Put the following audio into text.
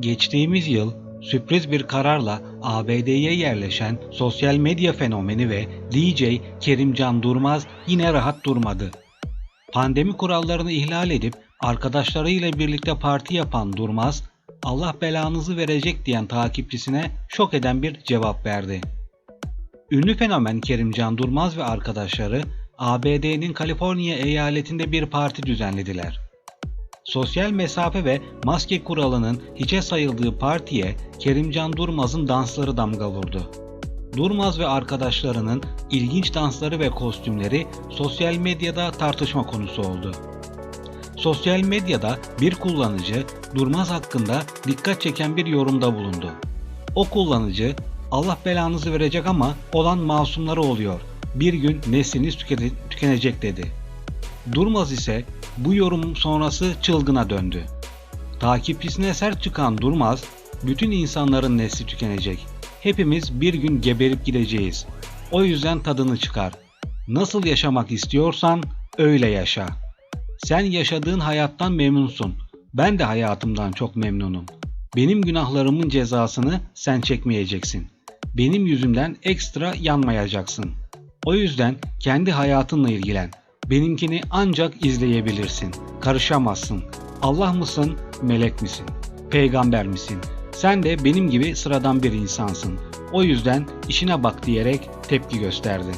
Geçtiğimiz yıl sürpriz bir kararla ABD'ye yerleşen sosyal medya fenomeni ve DJ Kerimcan Durmaz yine rahat durmadı. Pandemi kurallarını ihlal edip arkadaşlarıyla birlikte parti yapan Durmaz, Allah belanızı verecek diyen takipçisine şok eden bir cevap verdi. Ünlü fenomen Kerimcan Durmaz ve arkadaşları ABD'nin Kaliforniya eyaletinde bir parti düzenlediler. Sosyal mesafe ve maske kuralının hiçe sayıldığı partiye Kerimcan Durmaz'ın dansları damga vurdu. Durmaz ve arkadaşlarının ilginç dansları ve kostümleri sosyal medyada tartışma konusu oldu. Sosyal medyada bir kullanıcı Durmaz hakkında dikkat çeken bir yorumda bulundu. O kullanıcı Allah belanızı verecek ama olan masumları oluyor. Bir gün nesliniz tükete- tükenecek dedi. Durmaz ise bu yorum sonrası çılgına döndü. Takipçisine sert çıkan Durmaz, bütün insanların nesli tükenecek. Hepimiz bir gün geberip gideceğiz. O yüzden tadını çıkar. Nasıl yaşamak istiyorsan öyle yaşa. Sen yaşadığın hayattan memnunsun. Ben de hayatımdan çok memnunum. Benim günahlarımın cezasını sen çekmeyeceksin. Benim yüzümden ekstra yanmayacaksın. O yüzden kendi hayatınla ilgilen. Benimkini ancak izleyebilirsin. Karışamazsın. Allah mısın, melek misin? Peygamber misin? Sen de benim gibi sıradan bir insansın. O yüzden işine bak diyerek tepki gösterdi.